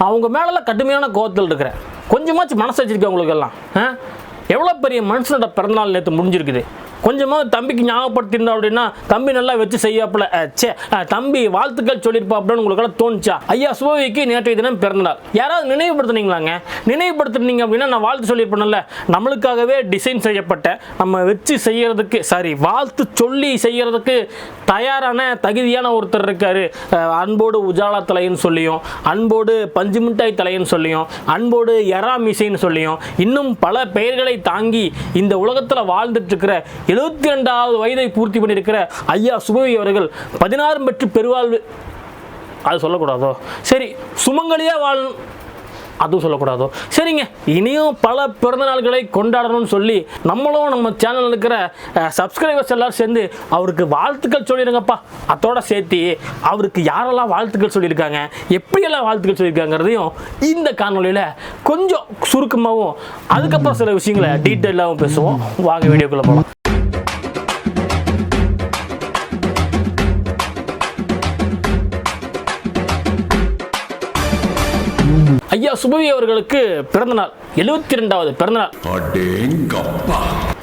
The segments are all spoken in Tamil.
அவங்க மேலெல்லாம் கடுமையான கோவத்தில் இருக்கிறேன். கொஞ்சமாச்சும் மனசு வச்சிருக்கேன் உங்களுக்கு எல்லாம் ஆ? எவ்வளோ பெரிய மனுஷனோட பிறந்தநாள் நேற்று முடிஞ்சிருக்குது. கொஞ்சமாக தம்பிக்கு ஞாபகப்படுத்தியிருந்தா அப்படின்னா தம்பி நல்லா வச்சு செய்யாப்புல. சே தம்பி வாழ்த்துக்கள் சொல்லியிருப்பாப்புலன்னு உங்களுக்கெல்லாம் தோணுச்சா? ஐயா சுபவிக்கு நேற்றைய தினம் பிறந்தநாள். யாராவது நினைவுபடுத்துனீங்களாங்க? நினைவுபடுத்துனீங்க அப்படின்னா நான் வாழ்த்து சொல்லியிருப்பேன்ல. நம்மளுக்காகவே டிசைன் செய்யப்பட்ட நம்ம வச்சு செய்கிறதுக்கு சாரி வாழ்த்து சொல்லி செய்கிறதுக்கு தயாரான தகுதியான ஒருத்தர் இருக்காரு. அன்போடு உஜாலா தலைன்னு சொல்லியும் அன்போடு பஞ்சு மிட்டாய் தலைன்னு சொல்லியும் அன்போடு எறா மிசைன்னு சொல்லியும் இன்னும் பல பெயர்களை தாங்கி இந்த உலகத்தில் வாழ்ந்துட்டு இருக்கிற எழுபத்தி ரெண்டாவது வயதை பூர்த்தி பண்ணியிருக்கிற ஐயா சுபவி அவர்கள் பதினாறு பெற்று பெருவாழ்வு அது சொல்லக்கூடாதோ? சரி சுமங்களையே வாழ் அதுவும் சொல்லக்கூடாதோ? சரிங்க இனியும் பல பிறந்த நாள்களை கொண்டாடணும்னு சொல்லி நம்மளும் நம்ம சேனலில் இருக்கிற சப்ஸ்கிரைபர்ஸ் எல்லாரும் சேர்ந்து அவருக்கு வாழ்த்துக்கள் சொல்லிடுங்கப்பா அதோட சேர்த்து அவருக்கு யாரெல்லாம் வாழ்த்துக்கள் சொல்லியிருக்காங்க எப்படியெல்லாம் வாழ்த்துக்கள் சொல்லியிருக்காங்கிறதையும் இந்த காணொலியில் கொஞ்சம் சுருக்கமாகவும் அதுக்கப்புறம் சில விஷயங்களை டீட்டெயிலாகவும் பேசுவோம். வாங்க வீடியோக்குள்ளே போகலாம் ஐயா சுபவி அவர்களுக்கு பிறந்தநாள். எழுபத்தி ரெண்டாவது பிறந்தநாள்.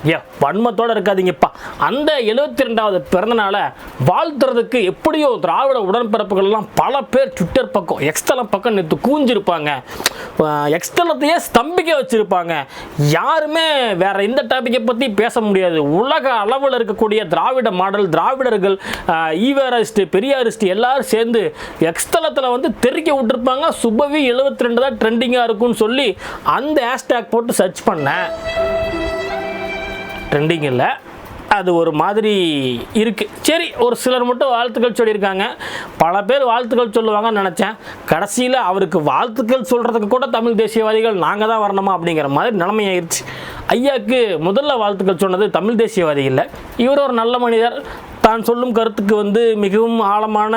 ஏ வன்மத்தோடு இருக்காதீங்கப்பா. அந்த எழுபத்தி ரெண்டாவது பிறந்தநாளை வாழ்த்துறதுக்கு எப்படியோ திராவிட உடன்பிறப்புகள்லாம் பல பேர் ட்விட்டர் பக்கம் எக்ஸ்தலம் பக்கம் நேற்று கூஞ்சிருப்பாங்க எக்ஸ்தலத்தையே ஸ்தம்பிக்க வச்சிருப்பாங்க. யாருமே வேற எந்த டாப்பிக்கை பற்றி பேச முடியாது. உலக அளவில் இருக்கக்கூடிய திராவிட மாடல் திராவிடர்கள் அஹ் ஈவேரஸ்ட் பெரியாரிஸ்ட் எல்லாரும் சேர்ந்து எக்ஸ்தலத்தில் வந்து தெறிக்க விட்டுருப்பாங்க. சுபவி எழுபத்தி ரெண்டு தான் ட்ரெண்டிங்காக இருக்கும்னு சொல்லி அந்த ஹேஷ்டேக் போட்டு சர்ச் பண்ணேன். ட்ரெண்டிங் இல்லை. அது ஒரு மாதிரி இருக்குது சரி ஒரு சிலர் மட்டும் வாழ்த்துக்கள் சொல்லியிருக்காங்க. பல பேர் வாழ்த்துக்கள் சொல்லுவாங்கன்னு நினச்சேன். கடைசியில் அவருக்கு வாழ்த்துக்கள் சொல்கிறதுக்கு கூட தமிழ் தேசியவாதிகள் நாங்கள் தான் வரணுமா அப்படிங்கிற மாதிரி நிலைமையாயிருச்சு ஐயாவுக்கு முதல்ல வாழ்த்துக்கள் சொன்னது தமிழ் தேசியவாதி இல்லை. இவர் ஒரு நல்ல மனிதர். தான் சொல்லும் கருத்துக்கு வந்து மிகவும் ஆழமான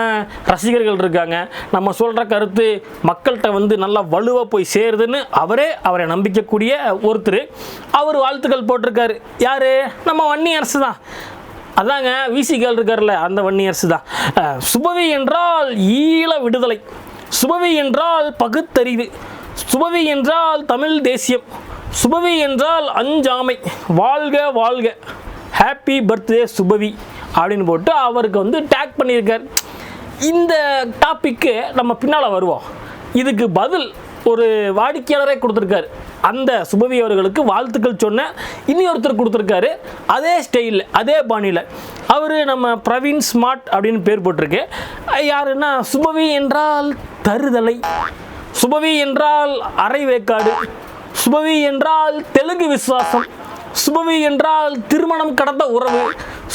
ரசிகர்கள் இருக்காங்க. நம்ம சொல்கிற கருத்து மக்கள்கிட்ட வந்து நல்லா வலுவாக போய் சேருதுன்னு அவரே அவரை நம்பிக்கக்கூடிய ஒருத்தர். அவர் வாழ்த்துக்கள் போட்டிருக்காரு. யார்? நம்ம வன்னி அரசு தான். அதாங்க விசிகள் இருக்கார்ல அந்த வன்னி அரசு தான். சுபவி என்றால் ஈழ விடுதலை. சுபவி என்றால் பகுத்தறிவு. சுபவி என்றால் தமிழ் தேசியம். சுபவி என்றால் அஞ்சாமை. வாழ்க வாழ்க. Happy birthday Subhavi. அப்படின்னு போட்டு அவருக்கு வந்து டேக் பண்ணியிருக்கார். இந்த டாப்பிக்கு நம்ம பின்னால் வருவோம். இதுக்கு பதில் ஒரு வாடிக்கையாளரே கொடுத்துருக்காரு. அந்த சுபவி அவர்களுக்கு வாழ்த்துக்கள் சொன்ன இனி ஒருத்தர் கொடுத்துருக்காரு. அதே ஸ்டைலில் அதே பாணியில். அவர் நம்ம பிரவீன் ஸ்மார்ட் அப்படின்னு பேர் போட்டிருக்கு. யாருன்னா சுபவி என்றால் தருதலை. சுபவி என்றால் அரை வேக்காடு. சுபவி என்றால் தெலுங்கு விசுவாசம். சுபவி என்றால் திருமணம் கடந்த உறவு.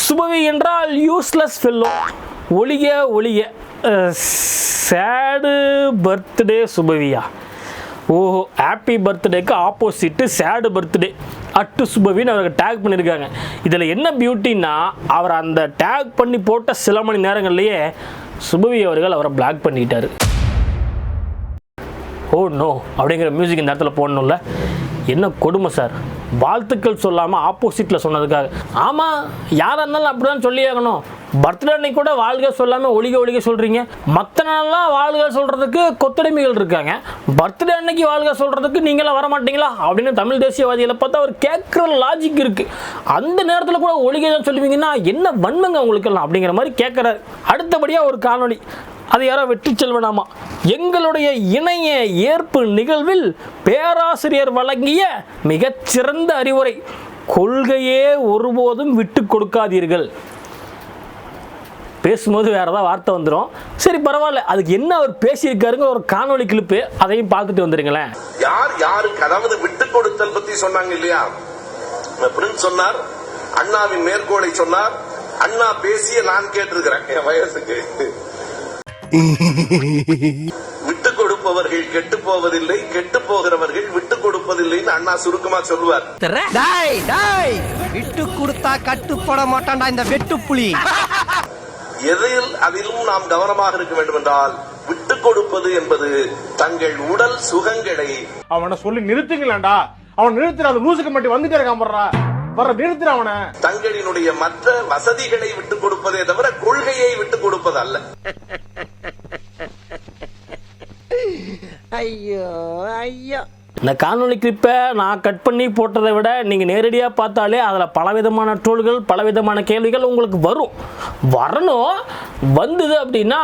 சுபவி என்றால் யூஸ்லெஸ் ஃபெல்லோ ஒளிய ஒளிய. சேடு பர்த்டே சுபவியா? ஓஹோ ஹாப்பி பர்த்டேக்கு ஆப்போசிட்டு சேடு பர்த்டே அட்டு சுபவின்னு அவருக்கு டேக் பண்ணியிருக்காங்க இதில் என்ன பியூட்டின்னா அவர் அந்த டேக் பண்ணி போட்ட சில மணி நேரங்கள்லேயே சுபவி அவர்கள் அவரை பிளாக் பண்ணிட்டார். ஓ நோ அப்படிங்கிற மியூசிக் இந்த இடத்துல போடணும்ல. என்ன கொடுமை சார்? வாழ்த்துக்கள் சொல்லாமல் ஆப்போசிட்டில் சொன்னதுக்காக. ஆமாம் யாராக இருந்தாலும் அப்படி தான் சொல்லி ஆகணும் பர்த்டே அன்னைக்கு கூட வாழ்க சொல்லாமல் ஒழிக ஒழிக சொல்கிறீங்க மற்ற நாள்லாம் வாழ்க சொல்கிறதுக்கு கொத்தடிமைகள் இருக்காங்க. பர்த்டே அன்னைக்கு வாழ்க சொல்கிறதுக்கு நீங்களாம் வர மாட்டீங்களா அப்படின்னு தமிழ் தேசியவாதிகளை பார்த்தா அவர் கேட்குற லாஜிக் இருக்குது அந்த நேரத்தில் கூட ஒழிக தான் சொல்லுவீங்கன்னா என்ன வன்மங்க உங்களுக்கெல்லாம் அப்படிங்கிற மாதிரி கேட்குறாரு. அடுத்தபடியாக ஒரு காணொலி அது யாரோ வெற்றி செல்வனாமா? எங்களுடைய இணைய ஏற்பு நிகழ்வில் பேராசிரியர் வழங்கிய மிகச்சிறந்த அறிவுரை கொள்கையே ஒருபோதும் விட்டு கொடுக்காதீர்கள். பேசும்போது வேறு ஏதாவது வார்த்தை வந்துடும் சரி பரவாயில்ல. அதுக்கு என்ன அவர் பேசியிருக்காருங்க ஒரு காணொளி கிளிப்பு அதையும் பார்த்துட்டு வந்துருங்களேன். யார் யாருக்கு அதாவது விட்டு கொடுத்தல் பத்தி சொன்னாங்க இல்லையா? பிரின்ஸ் சொன்னார் அண்ணாவின் மேற்கோளை சொன்னார். அண்ணா பேசிய நான் கேட்டிருக்கிறேன் என் வயசுக்கு. விட்டு கொடுப்பவர்கள் கெட்டு போவதில்லை கெட்டு போகிறவர்கள் விட்டு கொடுப்பதில்லைன்னு அண்ணா சுருக்கமா சொல்லுவார். டாய் டாய் விட்டு கொடுத்தா கட்டுப்பட மாட்டான்டா இந்த வெட்டுப்புலி எதில் அதிலும் நாம் கவனமாக இருக்க வேண்டும் என்றால் விட்டு கொடுப்பது என்பது தங்கள் உடல் சுகங்களை அவனை சொல்லி நிறுத்துங்களேன்டா. அவன் நிறுத்துற அந்த லூசுக்கு மட்டும் வந்துட்டே இருக்கான் வர நிறுத்துற அவனை. தங்களினுடைய மற்ற வசதிகளை விட்டுக் கொடுப்பதே தவிர கொள்கையை விட்டுக் கொடுப்பது அல்ல ஐயோ ஐயோ. இந்த காணொளி கிளிப்பை நான் கட் பண்ணி போட்டதை விட நீங்கள் நேரடியாக பார்த்தாலே அதில் பலவிதமான டோல்கள் பலவிதமான கேள்விகள் உங்களுக்கு வரும். வரணும். வந்தது அப்படின்னா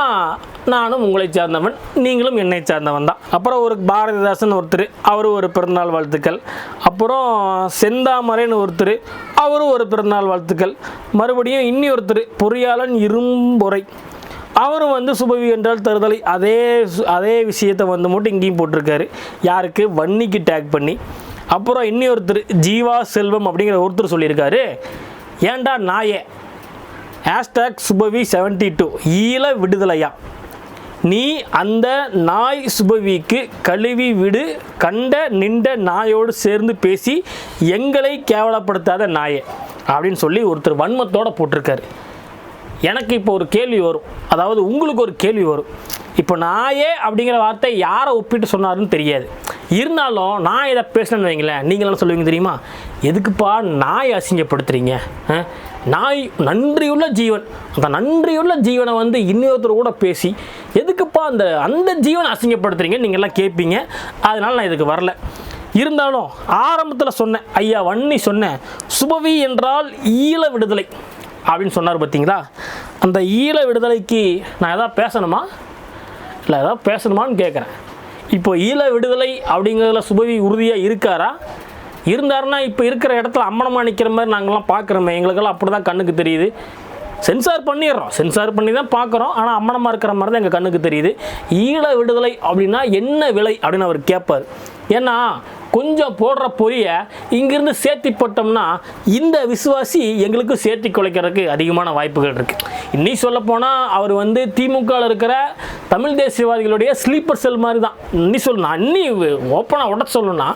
நானும் உங்களை சார்ந்தவன் நீங்களும் என்னை சார்ந்தவன் தான். அப்புறம் ஒரு பாரதிதாசன் ஒருத்தர் அவரும் ஒரு பிறந்தநாள் வாழ்த்துக்கள். அப்புறம் செந்தாமரைன்னு ஒருத்தர் அவரும் ஒரு பிறந்தநாள் வாழ்த்துக்கள். மறுபடியும் இன்னி ஒருத்தர் பொறியாளன் இரும்பொறை. அவரும் வந்து சுபவி என்றால் தருதலை அதே அதே விஷயத்தை வந்து மட்டும் இங்கேயும் போட்டிருக்காரு. யாருக்கு? வன்னிக்கு டேக் பண்ணி. அப்புறம் இன்னொருத்தர் ஜீவா செல்வம் அப்படிங்கிற ஒருத்தர் சொல்லியிருக்காரு. ஏன்டா நாயே? ஹேஷ்டாக் சுபவி செவன்டி டூ ஈழ விடுதலையா? நீ அந்த நாய் சுபவிக்கு கழுவி விடு கண்ட நின்ற நாயோடு சேர்ந்து பேசி எங்களை கேவலப்படுத்தாத நாயே அப்படின்னு சொல்லி ஒருத்தர் வன்மத்தோட போட்டிருக்காரு. எனக்கு இப்போ ஒரு கேள்வி வரும். அதாவது உங்களுக்கு ஒரு கேள்வி வரும். இப்போ நாயே அப்படிங்கிற வார்த்தை யாரை ஒப்பிட்டு சொன்னாருன்னு தெரியாது. இருந்தாலும் நான் இதை பேசினேன்னு வைங்களேன். நீங்கள் என்ன சொல்லுவீங்க தெரியுமா? எதுக்குப்பா நாய் அசிங்கப்படுத்துறீங்க? நாய் நன்றியுள்ள ஜீவன். அந்த நன்றியுள்ள ஜீவனை வந்து இன்னொருத்தர் கூட பேசி எதுக்குப்பா அந்த அந்த ஜீவனை அசிங்கப்படுத்துறீங்க? நீங்கள்லாம் கேட்பீங்க அதனால் நான் இதுக்கு வரல. இருந்தாலும் ஆரம்பத்தில் சொன்னேன். ஐயா வன்னி சொன்னேன். சுபவி என்றால் ஈழ விடுதலை. அப்படின்னு சொன்னார் பார்த்தீங்களா? அந்த ஈழ விடுதலைக்கு நான் எதாவது பேசணுமா? இல்லை ஏதாவது பேசணுமான்னு கேட்குறேன். இப்போ ஈழ விடுதலை அப்படிங்கிறதுல சுபவி உறுதியாக இருக்காரா? இருந்தாருன்னா இப்போ இருக்கிற இடத்துல அம்மனமாக நிற்கிற மாதிரி நாங்கள்லாம் பார்க்குறோமே. எங்களுக்கெல்லாம் அப்படி தான் கண்ணுக்கு தெரியுது. சென்சார் பண்ணிடுறோம். சென்சார் பண்ணி தான் பார்க்குறோம். ஆனால் அம்மனமாக இருக்கிற மாதிரி தான் எங்கள் கண்ணுக்கு தெரியுது. ஈழ விடுதலை அப்படின்னா என்ன விலை அப்படின்னு அவர் கேட்பார். ஏன்னா கொஞ்சம் போடுற பொரியை இங்கிருந்து சேர்த்தி போட்டோம்னா இந்த விசுவாசி எங்களுக்கு சேர்த்தி குலைக்கிறதுக்கு அதிகமான வாய்ப்புகள் இருக்குது இன்னி சொல்லப்போனால் அவர் வந்து திமுகவில் இருக்கிற தமிழ் தேசியவாதிகளுடைய ஸ்லீப்பர் செல் மாதிரி தான் இன்னி சொல்லணும் இன்னி ஓப்பனாக உட சொல்லணும்னா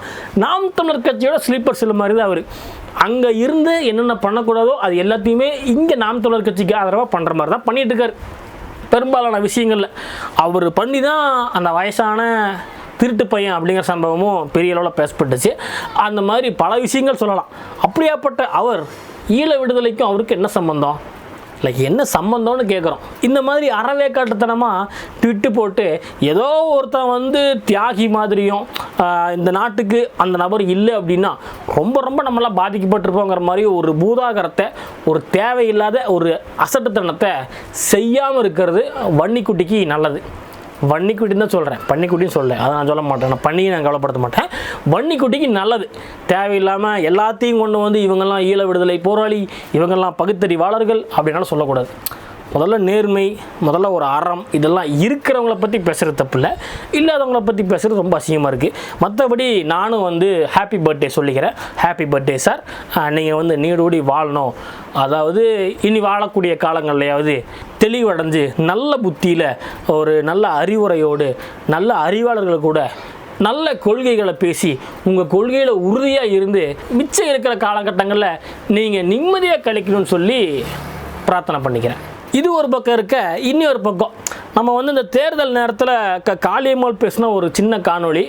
நாம் தமிழர் கட்சியோட ஸ்லீப்பர் செல் மாதிரி தான் அவர். அங்கே இருந்து என்னென்ன பண்ணக்கூடாதோ அது எல்லாத்தையுமே இங்கே நாம் தமிழர் கட்சிக்கு ஆதரவாக பண்ணுற மாதிரி தான் பண்ணிகிட்டு இருக்காரு. பெரும்பாலான விஷயங்களில். அவர் பண்ணி தான் அந்த வயசான திருட்டு பையன் அப்படிங்கிற சம்பவமும் பெரிய அளவில் பேசப்பட்டுச்சு. அந்த மாதிரி பல விஷயங்கள் சொல்லலாம். அப்படியாப்பட்ட அவர் ஈழ விடுதலைக்கும் அவருக்கு என்ன சம்பந்தம்? இல்லை என்ன சம்பந்தம்னு கேட்குறோம் இந்த மாதிரி அறவேக்காட்டுத்தனமாக ட்விட்டு போட்டு ஏதோ ஒருத்தன் வந்து தியாகி மாதிரியும் இந்த நாட்டுக்கு அந்த நபர் இல்லை அப்படின்னா ரொம்ப ரொம்ப நம்மளாம் பாதிக்கப்பட்டிருப்போங்கிற மாதிரி ஒரு பூதாகரத்தை ஒரு தேவையில்லாத ஒரு அசட்டுத்தனத்தை செய்யாமல் இருக்கிறது வன்னிக்குட்டிக்கு நல்லது. வன்னிக்குட்டின்னு தான் சொல்கிறேன் பன்னிக்குட்டின்னு சொல்ல அதை நான் சொல்ல மாட்டேன். நான் பண்ணியை நான் கவலைப்படுத்த மாட்டேன். வன்னிக்குட்டிக்கு நல்லது. தேவையில்லாமல் எல்லாத்தையும் கொண்டு வந்து இவங்கெல்லாம் ஈழ விடுதலை போராளி இவங்கெல்லாம் பகுத்தறிவாளர்கள் அப்படின்னாலும் சொல்லக்கூடாது. முதல்ல நேர்மை முதல்ல ஒரு அறம் இதெல்லாம் இருக்கிறவங்கள பற்றி பேசுகிறது தப்பு இல்லை. இல்லாதவங்கள பற்றி பேசுகிறது ரொம்ப அசிங்கமாக இருக்குது மற்றபடி நானும் வந்து ஹாப்பி பர்த்டே சொல்லிக்கிறேன். ஹாப்பி பர்த்டே சார் நீங்கள் வந்து நீடூடி வாழணும். அதாவது இனி வாழக்கூடிய காலங்கள்லையாவது தெளிவடைஞ்சு நல்ல புத்தியில் ஒரு நல்ல அறிவுரையோடு நல்ல அறிவாளர்கள் கூட நல்ல கொள்கைகளை பேசி உங்கள் கொள்கையில் உறுதியாக இருந்து மிச்சம் இருக்கிற காலகட்டங்களில் நீங்கள் நிம்மதியாக கழிக்கணும்னு சொல்லி பிரார்த்தனை பண்ணிக்கிறேன். இது ஒரு பக்கம் இருக்க இன்னொரு பக்கம் நம்ம வந்து இந்த தேர்தல் நேரத்தில் க காளியம்மாள் பேசின ஒரு சின்ன காணொளி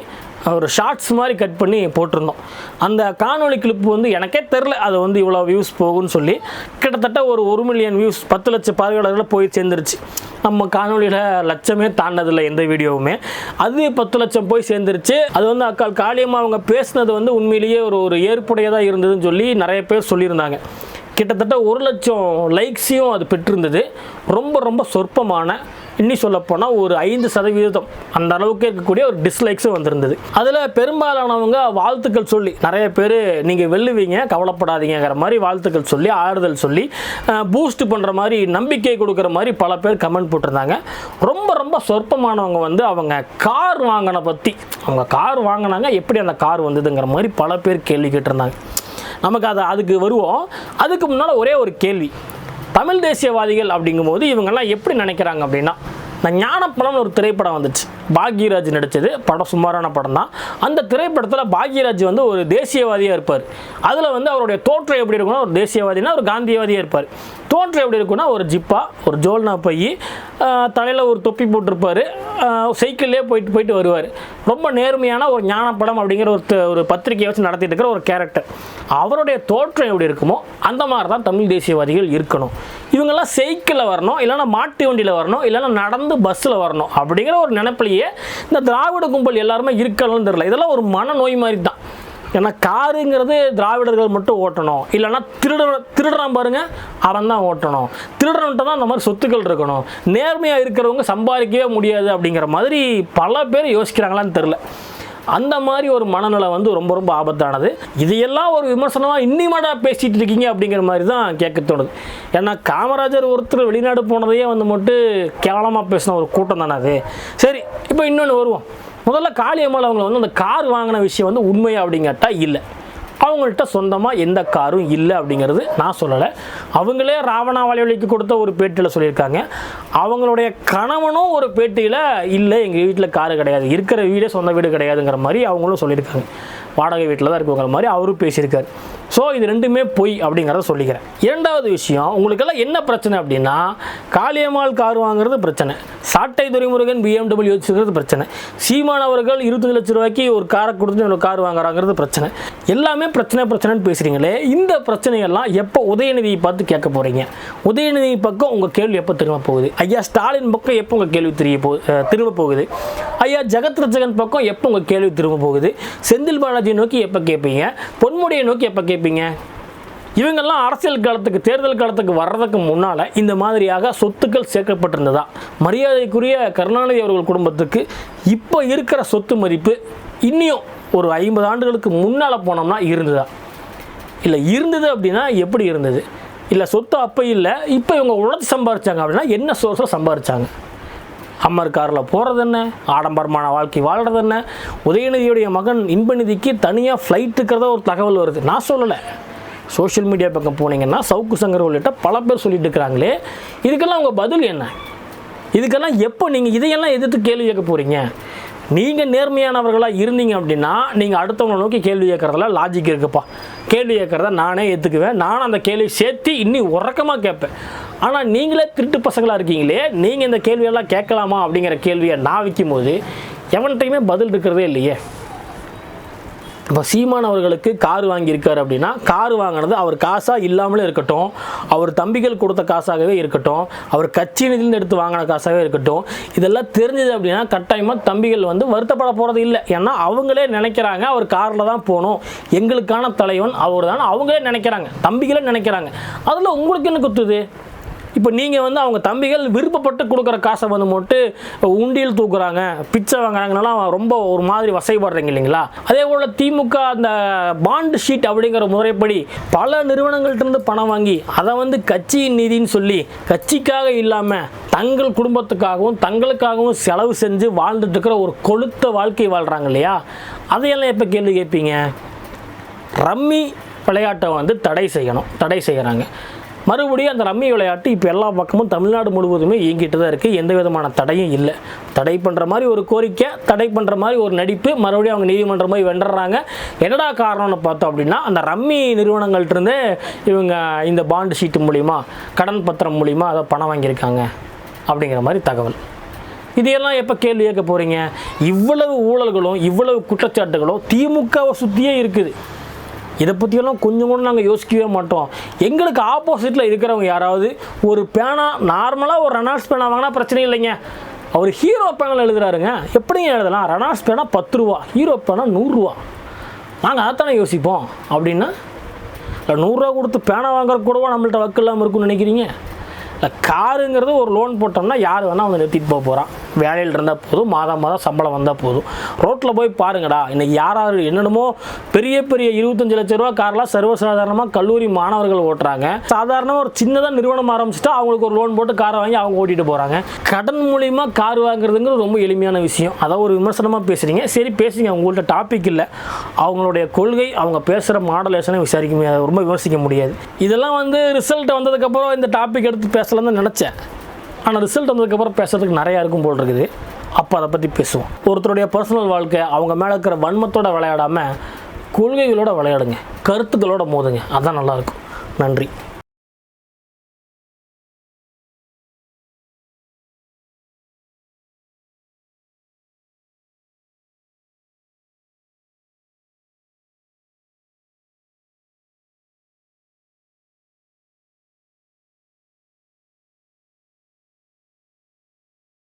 ஒரு ஷார்ட்ஸ் மாதிரி கட் பண்ணி போட்டிருந்தோம். அந்த காணொளி கிளிப்பு வந்து எனக்கே தெரில அது வந்து இவ்வளோ வியூஸ் போகும்னு சொல்லி. கிட்டத்தட்ட ஒரு ஒரு மில்லியன் வியூஸ் பத்து லட்சம் பார்வையாளர்கள் போய் சேர்ந்துருச்சு. நம்ம காணொலியில் லட்சமே தாண்டதில்லை எந்த வீடியோவுமே. அது பத்து லட்சம் போய் சேர்ந்துருச்சு. அது வந்து அக்கால் காளியம்மா அவங்க பேசுனது வந்து உண்மையிலேயே ஒரு ஒரு ஏற்புடையதாக இருந்ததுன்னு சொல்லி நிறைய பேர் சொல்லியிருந்தாங்க. கிட்டத்தட்ட ஒரு லட்சம் லைக்ஸையும் அது பெற்றிருந்தது. ரொம்ப ரொம்ப சொற்பமான இன்னி சொல்லப்போனால் ஒரு ஐந்து சதவீதம் அந்த அளவுக்கு இருக்கக்கூடிய ஒரு டிஸ்லைக்ஸும் வந்திருந்தது. அதில் பெரும்பாலானவங்க வாழ்த்துக்கள் சொல்லி நிறைய பேர் நீங்கள் வெல்லுவீங்க கவலைப்படாதீங்கிற மாதிரி வாழ்த்துக்கள் சொல்லி ஆறுதல் சொல்லி பூஸ்ட் பண்ணுற மாதிரி நம்பிக்கை கொடுக்குற மாதிரி பல பேர் கமெண்ட் போட்டிருந்தாங்க. ரொம்ப ரொம்ப சொற்பமானவங்க வந்து அவங்க கார் வாங்கின பற்றி அவங்க கார் வாங்கினாங்க எப்படி அந்த கார் வந்ததுங்கிற மாதிரி பல பேர் கேள்வி கேட்டிருந்தாங்க. நமக்கு அது அதுக்கு வருவோம். அதுக்கு முன்னால் ஒரே ஒரு கேள்வி. தமிழ் தேசியவாதிகள் அப்படிங்கும்போது இவங்கெல்லாம் எப்படி நினைக்கிறாங்க அப்படின்னா இந்த ஞானப்படம்னு ஒரு திரைப்படம் வந்துச்சு. பாக்யராஜ் நடித்தது படம் சுமாரான படம் தான். அந்த திரைப்படத்தில் பாக்யராஜ் வந்து ஒரு தேசியவாதியாக இருப்பார். அதில் வந்து அவருடைய தோற்றம் எப்படி இருக்குன்னா ஒரு தேசியவாதினா ஒரு காந்தியவாதியாக இருப்பார். தோற்றம் எப்படி இருக்குன்னா ஒரு ஜிப்பா ஒரு ஜோல்னா பை தலையில் ஒரு தொப்பி போட்டிருப்பார். சைக்கிள்லேயே போயிட்டு போயிட்டு வருவார். ரொம்ப நேர்மையான ஒரு ஞானப்படம் அப்படிங்கிற ஒரு ஒரு பத்திரிகையை வச்சு நடத்திட்டு இருக்கிற ஒரு கேரக்டர் அவருடைய தோற்றம் எப்படி இருக்குமோ அந்த மாதிரி தான் தமிழ் தேசியவாதிகள் இருக்கணும். இவங்கெல்லாம் சைக்கிளில் வரணும் இல்லைன்னா மாட்டு வண்டியில் வரணும் இல்லைன்னா நடந்து பஸ்ஸில் வரணும் அப்படிங்கிற ஒரு நினைப்பிலேயே இந்த திராவிட கும்பல் எல்லாருமே இருக்கணும்னு தெரியல. இதெல்லாம் ஒரு மனநோய் மாதிரி தான் ஏன்னா காருங்கிறது திராவிடர்கள் மட்டும் ஓட்டணும். இல்லைன்னா திருட திருடுறான் பாருங்க அவன் தான் ஓட்டணும். திருடன்ட்ட தான் அந்த மாதிரி சொத்துக்கள் இருக்கணும். நேர்மையாக இருக்கிறவங்க சம்பாதிக்கவே முடியாது அப்படிங்கிற மாதிரி பல பேர் யோசிக்கிறாங்களான்னு தெரில அந்த மாதிரி ஒரு மனநிலை வந்து ரொம்ப ரொம்ப ஆபத்தானது. இதையெல்லாம் ஒரு விமர்சனமாக இன்னிமடா பேசிகிட்டு இருக்கீங்க அப்படிங்கிற மாதிரி தான் கேட்க தோணுது. ஏன்னா காமராஜர் ஒருத்தர் வெளிநாடு போனதையே வந்து மட்டும் கேவலமாக பேசின ஒரு கூட்டம் தானே அது. சரி இப்போ இன்னொன்று வருவோம். முதல்ல காளியம்மாள் அவங்க வந்து அந்த கார் வாங்கின விஷயம் வந்து உண்மையா அப்படின்னு கேட்டால் இல்லை. அவங்கள்ட்ட சொந்தமாக எந்த காரும் இல்லை அப்படிங்கிறது நான் சொல்லலை. அவங்களே ராவணா வலைவலிக்கு கொடுத்த ஒரு பேட்டியில் சொல்லியிருக்காங்க. அவங்களுடைய கணவனும் ஒரு பேட்டியில் இல்லை எங்கள் வீட்டில் காரு கிடையாது. இருக்கிற வீடே சொந்த வீடு கிடையாதுங்கிற மாதிரி அவங்களும் சொல்லியிருக்காங்க. வாடகை வீட்டில் தான் இருக்குங்கிற மாதிரி அவரும் பேசியிருக்காரு. ஸோ இது ரெண்டுமே பொய் அப்படிங்கிறத சொல்லிக்கிறேன். இரண்டாவது விஷயம் உங்களுக்கெல்லாம் என்ன பிரச்சனை அப்படின்னா காளியம்மாள் கார் வாங்குறது பிரச்சனை. சாட்டை துரைமுருகன் பிஎம்டபிள்யூ வச்சுக்கிறது பிரச்சனை. சீமான் அவர்கள் இருபத்தஞ்சு லட்ச ரூபாய்க்கு ஒரு காரை கொடுத்து ஒரு கார் வாங்குறாங்கிறது பிரச்சனை. எல்லாமே பிரச்சனை பிரச்சனைன்னு பேசுகிறீங்களே இந்த பிரச்சனையெல்லாம் எப்போ உதயநிதியை பார்த்து கேட்க போகிறீங்க உதயநிதி பக்கம் உங்கள் கேள்வி எப்போ திரும்ப போகுது? ஐயா ஸ்டாலின் பக்கம் எப்போ உங்கள் கேள்வி தெரிய போ திரும்ப போகுது? ஐயா ஜெகத் ரஜகன் பக்கம் எப்போ உங்கள் கேள்வி திரும்ப போகுது? செந்தில் பாலாஜியை நோக்கி எப்போ கேட்பீங்க பொன்முடியை நோக்கி எப்போ கேட்பீங்க இவங்கெல்லாம் அரசியல் காலத்துக்கு தேர்தல் காலத்துக்கு வர்றதுக்கு முன்னால் இந்த மாதிரியாக சொத்துக்கள் சேர்க்கப்பட்டிருந்ததா? மரியாதைக்குரிய கருணாநிதி அவர்கள் குடும்பத்துக்கு இப்போ இருக்கிற சொத்து மதிப்பு இன்னியும் ஒரு ஐம்பது ஆண்டுகளுக்கு முன்னால் போனோம்னா இருந்ததா? இல்லை இருந்தது அப்படின்னா எப்படி இருந்தது? இல்லை சொத்து அப்போ இல்லை இப்போ இவங்க உழைச்சி சம்பாதிச்சாங்க அப்படின்னா என்ன சோர்ஸில் சம்பாதிச்சாங்க அம்மர் காரில் போகிறது என்ன? ஆடம்பரமான வாழ்க்கை வாழ்கிறது என்ன? உதயநிதியுடைய மகன் இன்பநிதிக்கு தனியாக ஃப்ளைட் இருக்கிறத ஒரு தகவல் வருது. நான் சொல்லலை. சோஷியல் மீடியா பக்கம் போனீங்கன்னா சவுக்கு சங்கர் உள்ளிட்ட பல பேர் சொல்லிட்டு இருக்கிறாங்களே. இதுக்கெல்லாம் உங்கள் பதில் என்ன? இதுக்கெல்லாம் எப்போ நீங்கள் இதையெல்லாம் எதிர்த்து கேள்வி கேட்க போகிறீங்க நீங்கள் நேர்மையானவர்களாக இருந்தீங்க அப்படின்னா நீங்கள் அடுத்தவங்களை நோக்கி கேள்வி கேட்குறதுல லாஜிக் இருக்குப்பா. கேள்வி கேட்குறத நானே ஏற்றுக்குவேன் நானும் அந்த கேள்வி சேர்த்து இன்னி உறக்கமாக கேட்பேன். ஆனால் நீங்களே திருட்டு பசங்களாக இருக்கீங்களே நீங்கள் இந்த கேள்வியெல்லாம் கேட்கலாமா அப்படிங்கிற கேள்வியை நான் வைக்கும் போது எவன்கிட்டையுமே பதில் இருக்கிறதே இல்லையே. இப்போ சீமான் அவர்களுக்கு கார் வாங்கியிருக்காரு அப்படின்னா கார் வாங்கினது அவர் காசாக இல்லாமலே இருக்கட்டும் அவர் தம்பிகள் கொடுத்த காசாகவே இருக்கட்டும் அவர் கட்சி நிதியிலிருந்து எடுத்து வாங்கின காசாகவே இருக்கட்டும் இதெல்லாம் தெரிஞ்சது அப்படின்னா கட்டாயமாக தம்பிகள் வந்து வருத்தப்பட போகிறது இல்லை. ஏன்னா அவங்களே நினைக்கிறாங்க அவர் காரில் தான் போகணும். எங்களுக்கான தலைவன் அவர் தான் அவங்களே நினைக்கிறாங்க தம்பிகளே நினைக்கிறாங்க. அதில் உங்களுக்கு என்ன குத்துது? இப்போ நீங்கள் வந்து அவங்க தம்பிகள் விருப்பப்பட்டு கொடுக்குற காசை வந்து மட்டும் உண்டியல் தூக்குறாங்க பிச்சை வாங்குறாங்கனால ரொம்ப ஒரு மாதிரி வசைப்படுறீங்க இல்லைங்களா? அதே போல் திமுக அந்த பாண்டு ஷீட் அப்படிங்கிற முறைப்படி பல நிறுவனங்கள்ட்ட பணம் வாங்கி அதை வந்து கட்சியின் நிதின்னு சொல்லி கட்சிக்காக இல்லாமல் தங்கள் குடும்பத்துக்காகவும் தங்களுக்காகவும் செலவு செஞ்சு வாழ்ந்துட்டு இருக்கிற ஒரு கொளுத்த வாழ்க்கை வாழ்கிறாங்க இல்லையா? அதையெல்லாம் எப்போ கேள்வி கேட்பீங்க? ரம்மி விளையாட்டை வந்து தடை செய்யணும் தடை செய்கிறாங்க மறுபடியும் அந்த ரம்மி விளையாட்டு இப்போ எல்லா பக்கமும் தமிழ்நாடு முழுவதுமே இயங்கிட்டு தான் இருக்குது எந்த விதமான தடையும் இல்லை. தடை பண்ணுற மாதிரி ஒரு கோரிக்கை தடை பண்ணுற மாதிரி ஒரு நடிப்பு மறுபடியும் அவங்க நீதிமன்றம் போய் வெண்டுறாங்க என்னடா காரணம்னு பார்த்தோம் அப்படின்னா அந்த ரம்மி நிறுவனங்கள்ட்டிருந்து இவங்க இந்த பாண்டு ஷீட்டு மூலிமா கடன் பத்திரம் மூலிமா அதை பணம் வாங்கியிருக்காங்க அப்படிங்கிற மாதிரி தகவல். இதையெல்லாம் எப்போ கேள்வி கேட்க போகிறீங்க இவ்வளவு ஊழல்களும் இவ்வளவு குற்றச்சாட்டுகளும் திமுகவை சுற்றியே இருக்குது. இதை பற்றியெல்லாம் கொஞ்சம் கூட நாங்கள் யோசிக்கவே மாட்டோம். எங்களுக்கு ஆப்போசிட்டில் இருக்கிறவங்க யாராவது ஒரு பேனா நார்மலாக ஒரு ரெனால்ட்ஸ் பேனா வாங்கினா பிரச்சனை இல்லைங்க. அவர் ஹீரோ பேனில் எழுதுறாருங்க. எப்படிங்க எழுதலாம்? ரெனால்ட்ஸ் பேனா பத்து ரூபா ஹீரோ பேனா நூறுரூவா நாங்கள் அதைத்தானே யோசிப்போம். அப்படின்னா இல்லை நூறுரூவா கொடுத்து பேனா வாங்குறதுக்கு கூடவா நம்மள்ட்ட வக்கு இல்லாமல் இருக்கும்னு நினைக்கிறீங்க? இல்லை காருங்கிறது ஒரு லோன் போட்டோம்னா யார் வேணால் வந்து நிறுத்திட்டு போக போகிறான் வேலையில் இருந்தால் போதும் மாதம் மாதம் சம்பளம் வந்தால் போதும். ரோட்டில் போய் பாருங்கடா இன்னைக்கு யார் யார் என்னென்னமோ பெரிய பெரிய இருபத்தஞ்சு லட்ச ரூபா கார்லாம் சர்வசாதாரணமாக கல்லூரி மாணவர்கள் ஓட்டுறாங்க. சாதாரணமாக ஒரு சின்னதாக நிறுவனம் ஆரம்பிச்சுட்டா அவங்களுக்கு ஒரு லோன் போட்டு காரை வாங்கி அவங்க ஓட்டிகிட்டு போகிறாங்க கடன் மூலிமா கார் வாங்குறதுங்கிறது ரொம்ப எளிமையான விஷயம். அதை ஒரு விமர்சனமாக பேசுகிறீங்க சரி பேசுங்க. உங்கள்கிட்ட டாபிக் இல்லை. அவங்களுடைய கொள்கை அவங்க பேசுகிற மாடலேஷனை விசாரிக்க முடியாது. ரொம்ப விமர்சிக்க முடியாது. இதெல்லாம் வந்து ரிசல்ட் வந்ததுக்கப்புறம் இந்த டாபிக் எடுத்து பேச பேசலாம்னு நினச்சேன். ஆனால் ரிசல்ட் வந்ததுக்கப்புறம் பேசுறதுக்கு நிறையா இருக்கும் போல் இருக்குது. அப்போ அதை பற்றி பேசுவோம். ஒருத்தருடைய பர்சனல் வாழ்க்கை அவங்க மேலே இருக்கிற வன்மத்தோடு விளையாடாமல் கொள்கைகளோட விளையாடுங்க. கருத்துக்களோட மோதுங்க. அதான் நல்லாயிருக்கும் நன்றி.